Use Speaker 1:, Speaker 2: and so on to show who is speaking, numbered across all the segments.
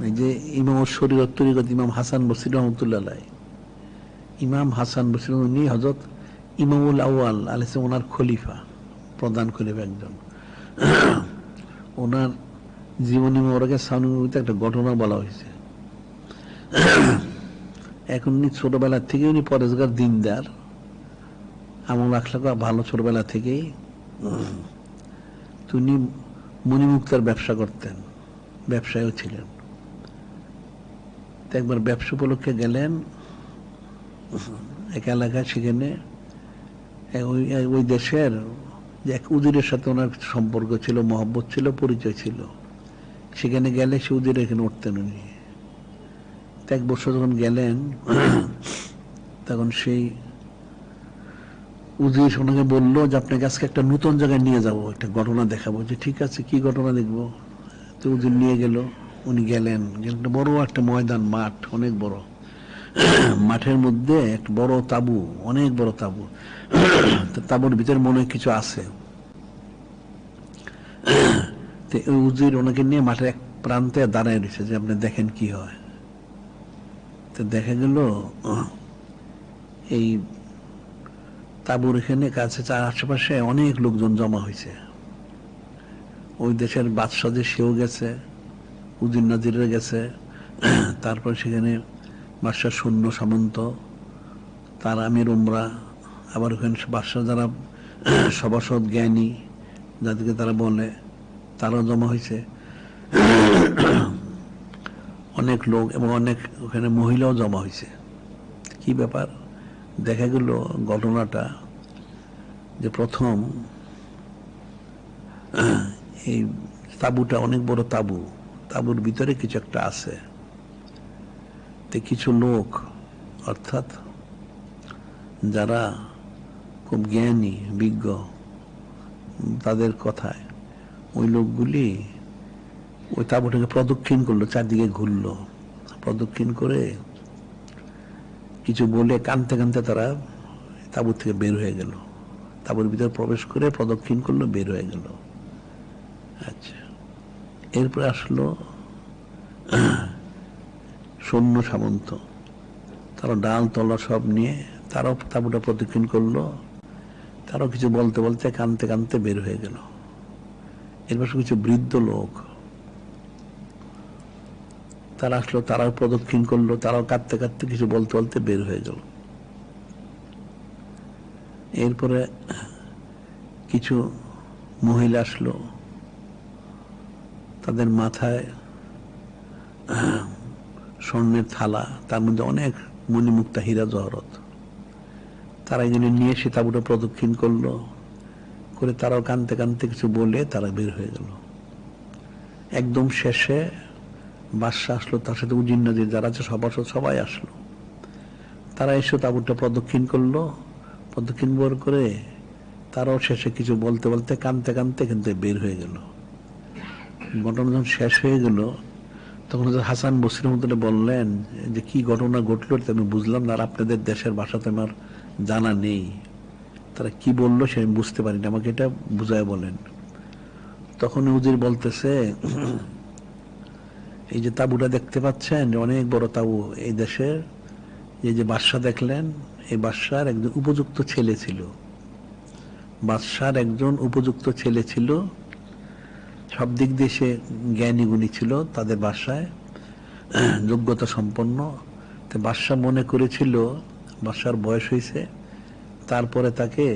Speaker 1: এই যে ইমাম শরীর তরিকত ইমাম হাসান বসির রহমতুল্লাহ। ইমাম হাসান বসির, উনি হজরত ইমামুল আউয়াল আলিস ওনার খলিফা, প্রধান খলিফা একজন। ওনার জীবনী মোবারকে সানুভূমিতে একটা ঘটনা বলা হয়েছে। এখন উনি ছোটবেলা থেকে উনি পরেশগার দিনদার। আমল আখলাক ভালো ছোটবেলা থেকেই। উনি মণিমুক্তার ব্যবসা করতেন। ব্যবসায়ও ছিলেন। তো একবার ব্যবসা উপলক্ষে গেলেন, এক এলাকায় সেখানে ওই দেশের এক উদিরের সাথে ওনার সম্পর্ক ছিল, মহব্বত ছিল, পরিচয় ছিল। সেখানে গেলে সে উদির এখানে উঠতেন উনি। এক বছর যখন গেলেন, তখন সেই উজির ওনাকে বলল যে, আপনাকে আজকে একটা নতুন জায়গায় নিয়ে যাব, একটা ঘটনা দেখাবো। যে, ঠিক আছে, কি ঘটনা দেখব? তো উজির নিয়ে গেল। উনি গেলেন। একটা বড় একটা ময়দান, মাঠ, অনেক বড়। মাঠের মধ্যে একটা বড় তাবু, অনেক বড় তাবু। তাবুর ভিতরে মনে কিছু আছে। উজির ওনাকে নিয়ে মাঠের এক প্রান্তে দাঁড়ায় রয়েছে যে আপনি দেখেন কি হয়। তো দেখা গেল, এই তাবুর এখানে কাছে চার আশেপাশে অনেক লোকজন জমা হয়েছে। ওই দেশের বাদশাহ যে সেও গেছে। উদিন নাজিরা গেছে, তারপর সেখানে বাদশাহ সৈন্য সামন্ত, তার আমির উমরা, আবার ওখানে বাদশাহ যারা সভাসদ জ্ঞানী, যাদেরকে তারা বলে, তারাও জমা হয়েছে। অনেক লোক এবং অনেক ওখানে মহিলাও জমা হয়েছে। কি ব্যাপার? দেখা গেল ঘটনাটা যে প্রথম এই তাবুটা অনেক বড় তাবু। তাবুর ভিতরে কিছু একটা আছে। তে কিছু লোক, অর্থাৎ যারা খুব জ্ঞানী, বিজ্ঞ, তাদের কথায় ওই লোকগুলি ওই তাবুটাকে প্রদক্ষিণ করল, চারদিকে ঘুরলো। প্রদক্ষিণ করে কিছু বলে কানতে কানতে তারা তাবুর থেকে বের হয়ে গেল। তাবুর ভিতরে প্রবেশ করে প্রদক্ষিণ করল, বের হয়ে গেল। আচ্ছা। এরপরে আসলো, সৈন্য সামন্ত। তারা ডাল, তলা সব নিয়ে তারাও তাবুটা প্রদক্ষিণ করল। তারাও কিছু বলতে বলতে কানতে কানতে বের হয়ে গেল। এরপর কিছু বৃদ্ধ লোক। তারা আসলো, তারাও প্রদক্ষিণ করল, তারাও কাঁদতে কাঁদতে কিছু বলতে বলতে বের হয়ে গেল। এরপরে কিছু মহিলা আসলো। তাদের মাথায় স্বর্ণের থালা, তার মধ্যে অনেক মণিমুক্তা হীরা জহরত। তারা এগুলো নিয়ে সে তাবুটা প্রদক্ষিণ করল, করে তারাও কানতে কানতে কিছু বলে তারা বের হয়ে গেল। একদম শেষে বাদশাহ আসলো, তার সাথে উজিন নদীর যারা আছে সভাসদ সবাই আসলো। তারা এসে তাবুটা প্রদক্ষিণ করল, প্রদক্ষিণ বর করে তারাও শেষে কিছু বলতে বলতে কানতে কানতে কিন্তু বের হয়ে গেল। ঘটনা যখন শেষ হয়ে গেল, তখন হাসান বসির মতন বললেন যে, কি ঘটনা ঘটলো আমি বুঝলাম না, আর আপনাদের দেশের ভাষাতে আমার জানা নেই। তারা কি বলল সে আমি বুঝতে পারিনি, আমাকে এটা বুঝায় বলেন। তখন উজির বলতেছে, এই যে তাবুটা দেখতে পাচ্ছেন অনেক বড় তাবু এই দেশের, এই যে বাদশাহ দেখলেন, এই বাদশার একজন উপযুক্ত ছেলে ছিল। বাদশার একজন উপযুক্ত ছেলে ছিল সব দিক দিয়ে সে জ্ঞানী গুণী ছিল তাদের বাসায়। যোগ্যতা সম্পন্ন। তো বাদশাহ মনে করেছিল বাদশার বয়স হয়েছে, তারপরে তাকে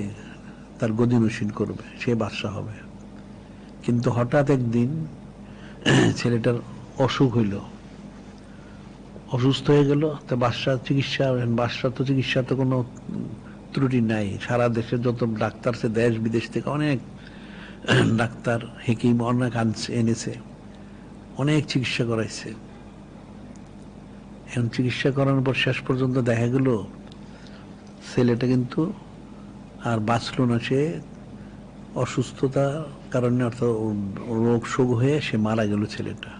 Speaker 1: তার গদিনসীন করবে, সে বাদশাহ হবে। কিন্তু হঠাৎ একদিন ছেলেটার অসুখ হইল। অসুস্থ হয়ে গেল, তো বাদশাহ চিকিৎসা, বাদশাহ তো চিকিৎসা তো কোনো ত্রুটি নাই। সারা দেশে যত ডাক্তার সে দেশ বিদেশ থেকে অনেক ডাক্তার হেকিম অনেক আনছে, এনেছে। অনেক চিকিৎসা করাইছে। এখন চিকিৎসা করানোর পর শেষ পর্যন্ত দেখা গেল, ছেলেটা কিন্তু আর বাঁচল না, সে অসুস্থতার কারণে অর্থাৎ রোগ শোক হয়ে সে মারা গেল ছেলেটা।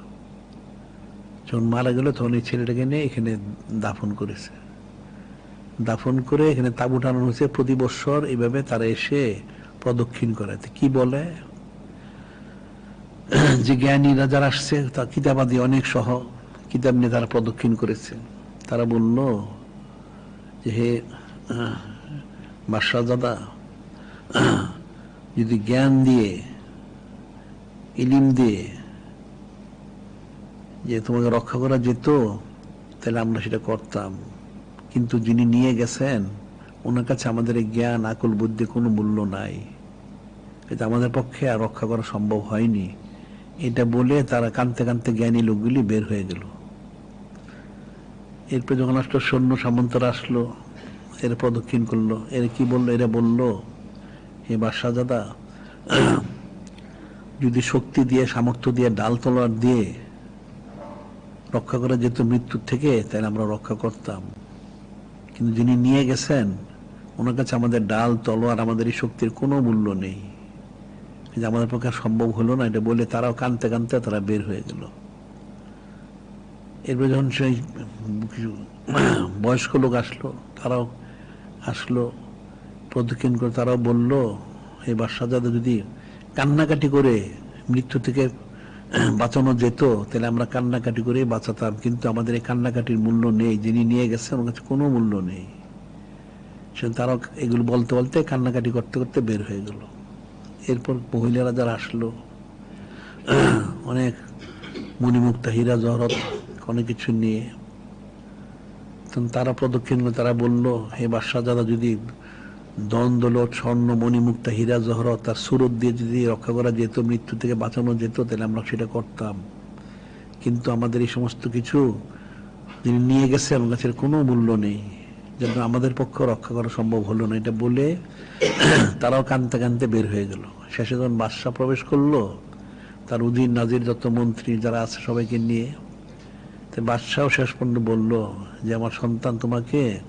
Speaker 1: যখন মারা গেল, তখন এই ছেলেটাকে নিয়ে এখানে দাফন করেছে। দাফন করে এখানে তাবু টানানো হয়েছে। প্রতি বছর এইভাবে তারা এসে প্রদক্ষিণ করে। কি বলে? যে জ্ঞানীরা যারা আসছে, তা কিতাবাদি অনেক সহ কিতাব নিয়ে তারা প্রদক্ষিণ করেছে। তারা বলল যে, হে, বাদশাহজাদা, যদি জ্ঞান দিয়ে, ইলিম দিয়ে যে তোমাকে রক্ষা করা যেত, তাহলে আমরা সেটা করতাম। কিন্তু যিনি নিয়ে গেছেন, ওনার কাছে আমাদের জ্ঞান, আকল বুদ্ধি কোনো মূল্য নাই। এটা আমাদের পক্ষে আর রক্ষা করা সম্ভব হয়নি। এটা বলে তারা কানতে কানতে জ্ঞানী লোকগুলি বের হয়ে গেল। এরপর যখন আসলো সৈন্য সামন্তরা আসলো, এরা প্রদক্ষিণ করল। এরা কি বলল? এরা বলল, হে বাদশাহজাদা, যদি শক্তি দিয়ে, সামর্থ্য দিয়ে, ডাল তলোয়ার দিয়ে রক্ষা করা যেত মৃত্যুর থেকে, তাহলে আমরা রক্ষা করতাম। কিন্তু যিনি নিয়ে গেছেন, ওনার কাছে আমাদের ডাল তলোয়ার, আমাদের এই শক্তির কোনো মূল্য নেই। যে আমাদের পক্ষে সম্ভব হলো না এটা বলে তারাও কানতে কানতে তারা বের হয়ে গেল। এরপর যখন সেই কিছু বয়স্ক লোক আসলো, তারাও আসলো, প্রদক্ষিণ করে তারাও বলল এই বাদশাহজাদা, যদি কান্নাকাটি করে মৃত্যু থেকে বাঁচানো যেত, তাহলে আমরা কান্নাকাটি করে বাঁচাতাম। কিন্তু আমাদের এই কান্নাকাটির মূল্য নেই। যিনি নিয়ে গেছে ওর কাছে কোনো মূল্য নেই। সে তারাও এগুলো বলতে বলতে কান্নাকাটি করতে করতে বের হয়ে গেল। এরপর মহিলারা যারা আসলো, অনেক মণিমুক্তা, হীরা, জহরত, অনেক কিছু নিয়ে। তারা প্রদক্ষিণ তারা বলল, হে বাদশাহজাদা, যদি দ্বন্দ্বলত স্বর্ণ, মণিমুক্তা, হীরা, জহরত তার সুরত দিয়ে যদি রক্ষা করা যেত, মৃত্যু থেকে বাঁচানো যেত, তাহলে আমরা সেটা করতাম। কিন্তু আমাদের এই সমস্ত কিছু যিনি নিয়ে গেছে, আমার কাছে কোনো মূল্য নেই। যেন আমাদের পক্ষে রক্ষা করা সম্ভব হলো না, এটা বলে তারাও কানতে কানতে বের হয়ে গেল। শেষে যখন বাদশাহ প্রবেশ করল, তার উজির নাজির যত মন্ত্রী যারা আছে সবাইকে নিয়ে, তো বাদশাহ শেষ পর্যন্ত বলল যে, আমার সন্তান তোমাকে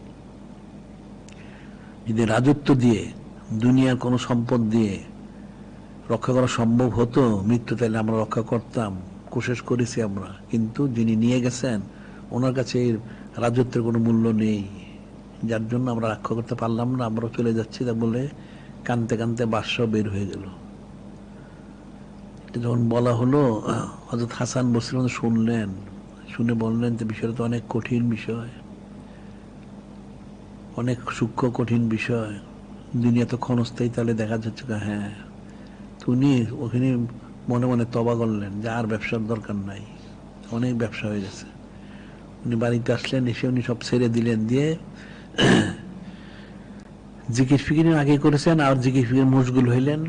Speaker 1: যদি রাজত্ব দিয়ে দুনিয়ার কোনো সম্পদ দিয়ে রক্ষা করা সম্ভব হতো, মৃত্যু তাহলে আমরা রক্ষা করতাম, কোশেষ করেছি আমরা। কিন্তু যিনি নিয়ে গেছেন, ওনার কাছে এই রাজত্বের কোনো মূল্য নেই। যার জন্য আমরা রক্ষা করতে পারলাম না আমরা চলে যাচ্ছি। তা বলে কানতে কানতে বাদশাহ বের হয়ে গেল। যখন বলা হলো হজরত হাসান বসির শুনলেন, শুনে বললেন যে বিষয়টা তো অনেক কঠিন বিষয়, অনেক সূক্ষ্ম কঠিন বিষয়। দুনিয়া তো ক্ষণস্থায়ী, তাহলে দেখা যাচ্ছে হ্যাঁ তো উনি ওখানে মনে মনে তবা করলেন যে আর ব্যবসার দরকার নাই, অনেক ব্যবসা হয়ে গেছে। উনি বাড়িতে আসলেন, এসে উনি সব ছেড়ে দিলেন, দিয়ে জিকির ফিকির আগে করেছেন আর জিকির ফিকির মশগুল হইলেন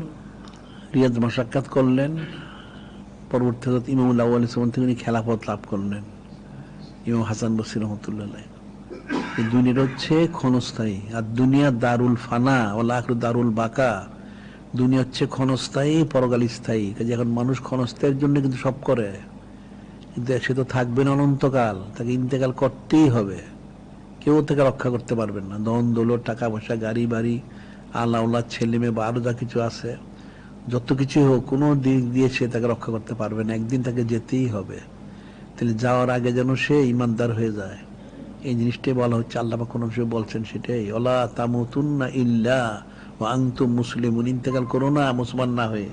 Speaker 1: রিয়াজ মশাক্কাত করলেন, পরবর্তী হজরত ইমামুল আউ্ল ইসলাম থেকে উনি খেলাফত লাভ করলেন, ইমাম হাসান বসির রহমতুল্লাহ এই হচ্ছে ক্ষণস্থায়ী। আর দুনিয়া দারুল ফানা ও দারুল বাকা। দুনিয়া হচ্ছে ক্ষণস্থায়ী, পরকাল স্থায়ী। কাজে এখন মানুষ ক্ষণস্থায়ের জন্য কিন্তু সব করে। কিন্তু সে তো থাকবে না অনন্তকাল, তাকে ইন্তেকাল করতেই হবে। কেউ থেকে রক্ষা করতে পারবেন না। দন দৌলত টাকা পয়সা গাড়ি, বাড়ি, আল্লাহ, উল্লাহ, ছেলে মেয়ে বা আরও যা কিছু আছে, যত কিছু হোক, কোনো দিক দিয়ে সে তাকে রক্ষা করতে পারবে না। একদিন তাকে যেতেই হবে। তাহলে যাওয়ার আগে যেন সে ইমানদার হয়ে যায়। এই জিনিসটাই বলা হচ্ছে, আল্লাহ কোনো বিষয় বলছেন সেটাই। ওলা তামুতুন্না ইল্লা ও আংতুম মুসলিম ইন্তেকাল করো না মুসলমান না হয়ে।